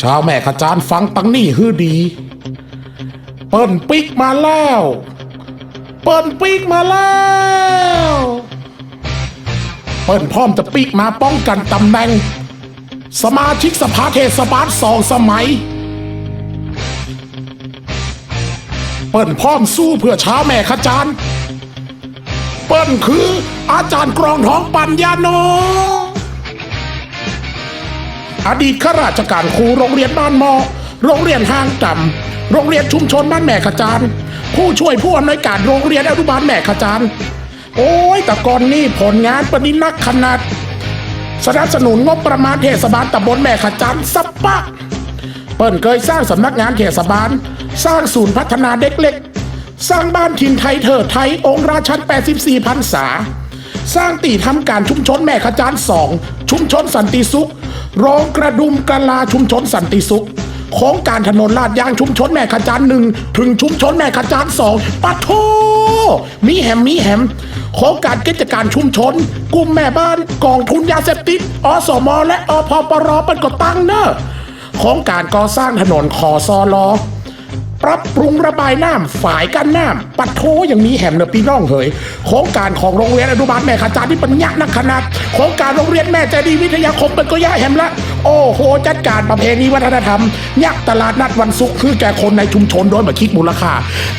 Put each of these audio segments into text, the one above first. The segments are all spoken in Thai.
ชาวแม่ขจารฟังตังนี่ฮือดี เปิ้นปิกมาแล้ว เปิ้นปิกมาแล้ว เปิ้นพร้อมจะปิกมาป้องกันตำแหน่ง สมาชิกสภาเทศบาลสองสมัย เปิ้นพร้อมสู้เพื่อชาวแม่ขจารเปิ้นคืออาจารย์กรองท้องปัญญาโน อดีตข้าราชการครูโรงเรียนบ้านมอ โรงเรียนห้างต่ำโรงเรียนชุมชนบ้านแม่ขจารผู้ช่วยผู้อำนวยการโรงเรียนอนุบาลแม่ขจารโอ้ยแต่ก่อนนี่ผลงานปนินักขนาด สนับสนุนงบประมาณเทศบาลตำบลแม่ขจารสับปะ เปิ้นเคยสร้างสำนักงานเทศบาล สร้างศูนย์พัฒนาเด็กเล็ก สร้างบ้านถิ่นไทยเถิดไทยองค์ราชัน 84พรรษาสร้างตีทำการชุมชนแม่ขจารสองชุมชนสันติสุข โรงกระดุมกะลาชุมชนสันติสุขโครงการถนนลาดยางชุมชนแม่ขจานหนึ่งถึงชุมชนแม่ขจานสองปะโทมีแหมมีแหมโครงการกิจการชุมชน กลุ่มแม่บ้านกองทุนยาเสพติดอสมและอพปรเป็นก็ตั้งเนอะโครงการก่อสร้างถนนขอซอลอ ปรับปรุงระบายน้ำฝ่ายกันน้ำปัดโทอย่างมีแหมเนอะพี่น้องเหยโครงการของโรงเรียนอนุบาลแม่ขจารที่ปัญญานักขนาดโครงการโรงเรียนแม่ใจดีวิทยาคมเป็นก็ย่าแหมละ โอ้โห จัดการประเพณีวัฒนธรรม ยักษ์ตลาดนัดวันศุกร์คือแก่คนในชุมชนโดยมาคิดมูลค่า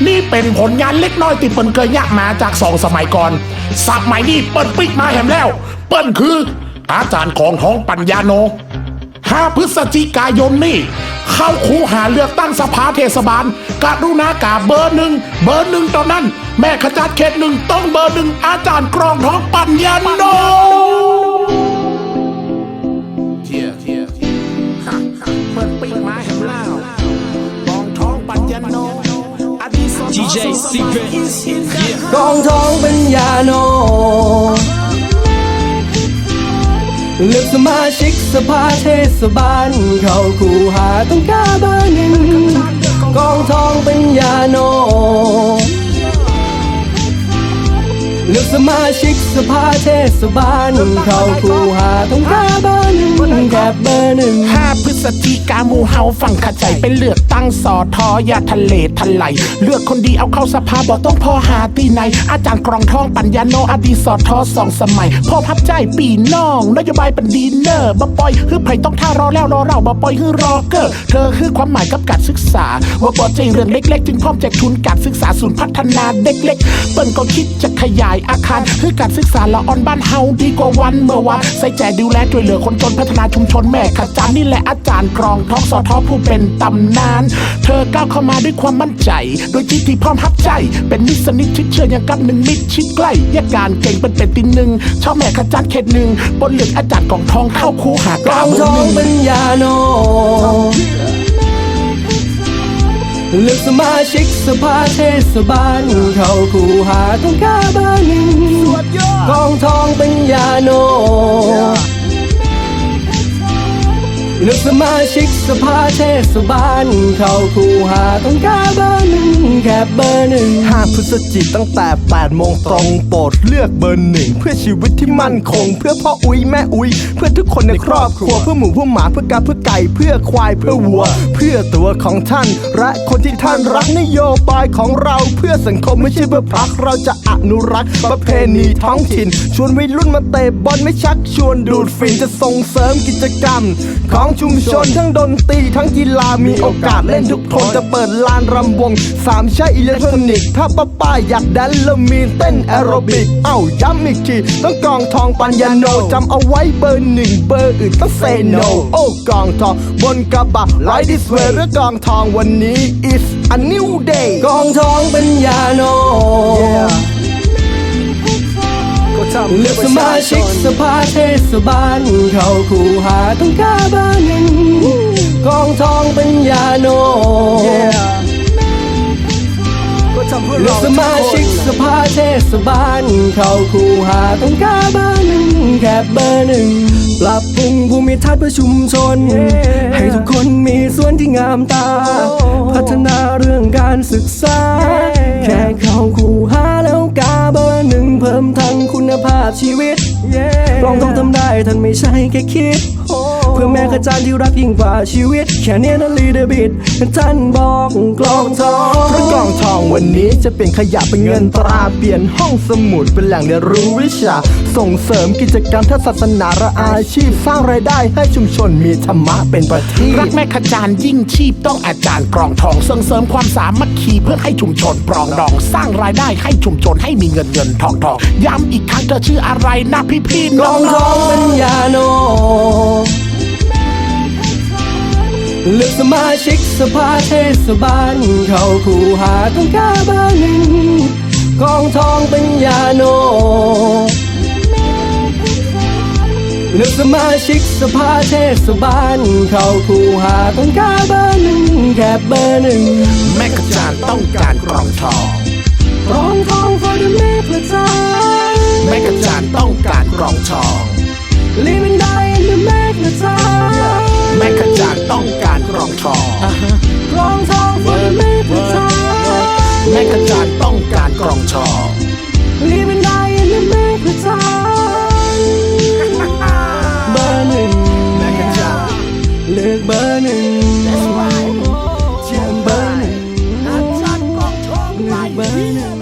นี่เป็นผลงานเล็กน้อยที่เปิ้นเคยยักมาจากสองสมัยก่อนสมัยนี้เปิ้นปิดมาแหมแล้ว เปิ้นคืออาจารย์ของท้องปัญญาโน 5 พฤศจิกายนนี่ เข้าคูหาเลือกตั้งสภาเทศบาลกรุณากาเบอร์หนึ่งเบอร์หนึ่งตอนนั้น แม่ขจัดเขตหนึ่งต้องเบอร์หนึ่งอาจารย์กรองท้องปัญญาโนเที่ยเทียเปิดปีมาแห่งลาวกองท้องปัญญาโน DJ Secret กองทองเป็นยาโน เลือกสมาชิกสภาเทศบาล เข้าคู่หาต้องกล้าเบอร์หนึ่งกองทองเป็นยาโน เลือกสมาชิกสภาเทศบาล เข้าคู่หาต้องกล้าเบอร์หนึ่งแค่เบอร์หนึ่ง ศจิกามูเฮาฝั่งขัดใจไปเลือกตั้งสอทอยาทะเลทลายเลือกคนดีเอาเข้าสภาบอกต้องพอหาตีใน อาจารย์กรองทองปัญญาโนอดีสอทอสองสมัย พ่อพับใจปีน้องนโยบายเป็นดีเนอร์บ่ปล่อยคือไผ่ต้องท่ารอแล้วรอเราบ่ปล่อยคือรอเกอร์เธอคือความหมายกับการศึกษา ว่าบ่ใจเรื่องเล็ก ๆ จึงพร้อมแจกทุนการศึกษาศูนย์พัฒนาเด็กเล็กเปิ้นก็คิดจะขยายอาคารคือการศึกษาละออนบ้านเฮาดีกว่าวันเมื่อวานใส่ใจดูแลช่วยเหลือคนจนพัฒนาชุมชนแม่ขจารนี่แหละอาจารย์กรองท้องสอทอผู้เป็นตำนาน เธอก้าวเข้ามาด้วยความมั่นใจ โดยจิตที่พร้อมฮับใจ เป็นมิตรสนิทชิดเชื่ออย่างกับหนึ่งมิตรชิดใกล้แยกการเก่งเป็นเป็นตินหนึ่งชาวแม่ขจารเขตหนึ่งบนเหลืองอาจารย์กรองทองเข้าคูหากกลาองเบทออร์หงนึ่งเป็นยาโนเลือกสมาชิกสภาเทศบาล เข้าคูหาต้องกล้าเบอร์หนึ่งกองทองเป็นยาโน เลือกสมาชิกสภาเทศบาล เข้าคูหาต้องกล้าเบอร์หนึ่งแค่เบอร์หนึ่ง5พฤศจิกตั้งแต่ 8 โมงตรงโปรดเลือกเบอร์หนึ่งเพื่อชีวิตที่มั่นคง เพื่อพ่ออุ้ยแม่อุ้ยเพื่อทุกคนในครอบครัวเพื่อหมูเพื่อหมาเพื่อกาเพื่อไก่เพื่อควายเพื่อวัว เพื่อตัวของท่าน และคนที่ท่านรักนโยบายของเราเพื่อสังคมไม่ใช่เพื่อพักเราจะอนุรักษ์ประเพณีท้องถิ่น ชวนวัยรุ่นมาเตะบอลไม่ชักชวนดูดฝิ่นจะส่งเสริมกิจกรรมของชุมชน ทั้งดนตรีทั้งกีฬามีโอกาสเล่นทุกคนจะเปิดลานรำวงสามใช้อิเล็กทรอนิกส์ถ้าป้าป้าอยากแดันแล้วมีเต้นแอโรบิก เอ้าย้ำอีกทีต้องกองทองปัญญาโนจำเอาไว้เบอร์หนึ่งเบอร์อื่นต้องเซโนโอ้กองทองบนกระบะไลดิสเวย์หรือกองทองวันนี้ is a new day กองทองเป็นยาโน เลือกสมาชิกสภาเทศบาล เข้าคูหาต้องกล้าเบอร์หนึ่งกองทองเป็นยาโนเลือกสมาชิกสภาเทศบาล เข้าคูหาต้องกล้าเบอร์หนึ่งแค่เบอร์หนึ่งปรับปรุงภูมิทัศน์เพื่อชุมชน ให้ทุกคนมีส่วนที่งามตา พัฒนาเรื่องการศึกษา แค่เข้าคูหาแล้วกาเบอร์หนึ่งเพิ่มทั้งคุณภาพ ชีวิต yeah. ลองต้องทำได้ท่านไม่ใช่แค่คิด oh. เพื่อแม่ขจารย์ที่รักยิ่งกว่าชีวิต แค่เนี้ยนะลีเดบิดท่านบอกกลองทองเพราะกล่องทองวันนี้จะเป็นขยะเป็นเงินตราเปลี่ยนห้องสมุดเป็นแหล่งเรียนรู้วิชา ส่งเสริมกิจกรรมทางศาสนาและอาชีพสร้างรายได้ให้ชุมชนมีธรรมะเป็นประทีปรักแม่ขจารย์ยิ่งชีพต้องอาจารย์กรองทองส่งเสริมความสามัคคีเพื่อให้ชุมชนปรองดอง สร้างรายได้ให้ชุมชนให้มีเงินเงินทองทองย้ำอีกครั้งเธอชื่ออะไรนะพี่พี่ๆกลน้อองงทองเป็นยาโน เลือกสมาชิกสภาเทศบาล เข้าคู่หาต้องกาเบอร์หนึ่งกองทองเป็นยาโน เลือกสมาชิกสภาเทศบาล เข้าคู่หาต้องกาเบอร์หนึ่งแค่เบอร์หนึ่งแม่ขจารย์ต้องการกรองทองกองทอง for the แม่พระจ้าแม่ขจารย์ต้องการกรองทอง Living die in the แม่พระเจ้า แม่ขจารต้องการครองทองครองทองเฟอร์ไม่พิชาแม่ขจารต้องการครองทองรีบเป็นได้ยังไม่พิชาเบอร์หนึ่งแม่ขจารเลือกเบอร์หนึ่งเชื่อเบอร์หนึ่งเลือกเบอร์หนึ่ง